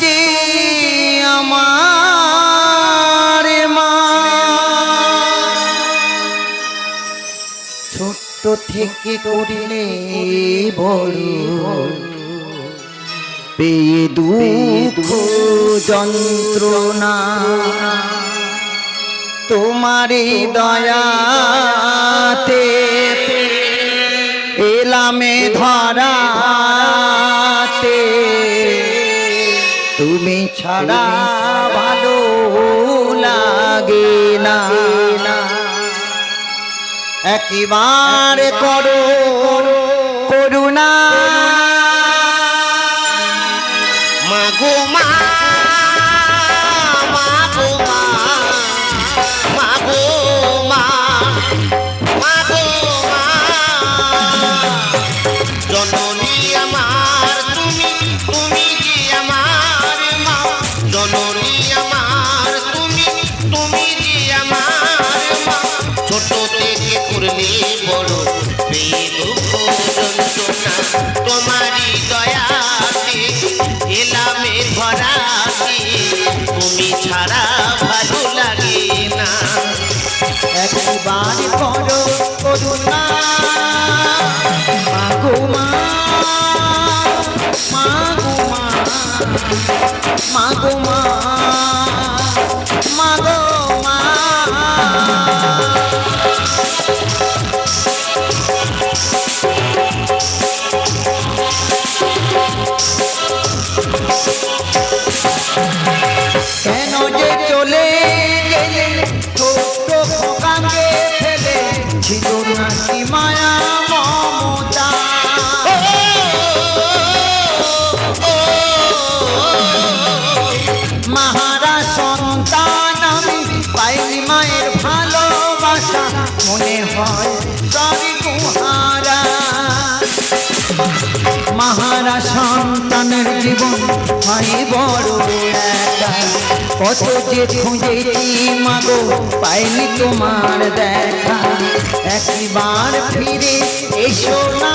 যে আমার মা। ছোট্ট থেকে করিলে বড় পেয়ে দুঃখ যন্ত্রণা। তোমারই দয়াতে এলামে ধরাতে ছাড়া ভালো লাগে না। একবার করো করুণা। আমার মা ছোট থেকে করলে বড় পেয়ে দুঃখ যন্ত্রণা তোমারই দয়াতে এলামে ভরাতে তুমি ছাড়া ভালো লাগে না একবার করো করুণা মাগো মা মাগো কেন ভালোবাসা মনে হয় সবই গুহারা মাহারা সন্তানের জীবন হয় বড় কত যে খুঁজেছি মাগো, পাইনি তোমার দেখা। একবার ফিরে এসো না।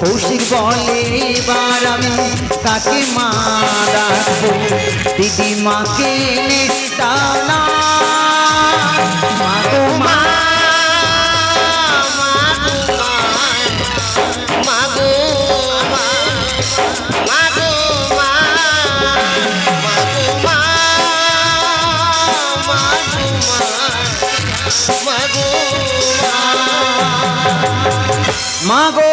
কৌশিক বলে এবার আমি তাকে মা দিদি মাকে টানা। মা মাগো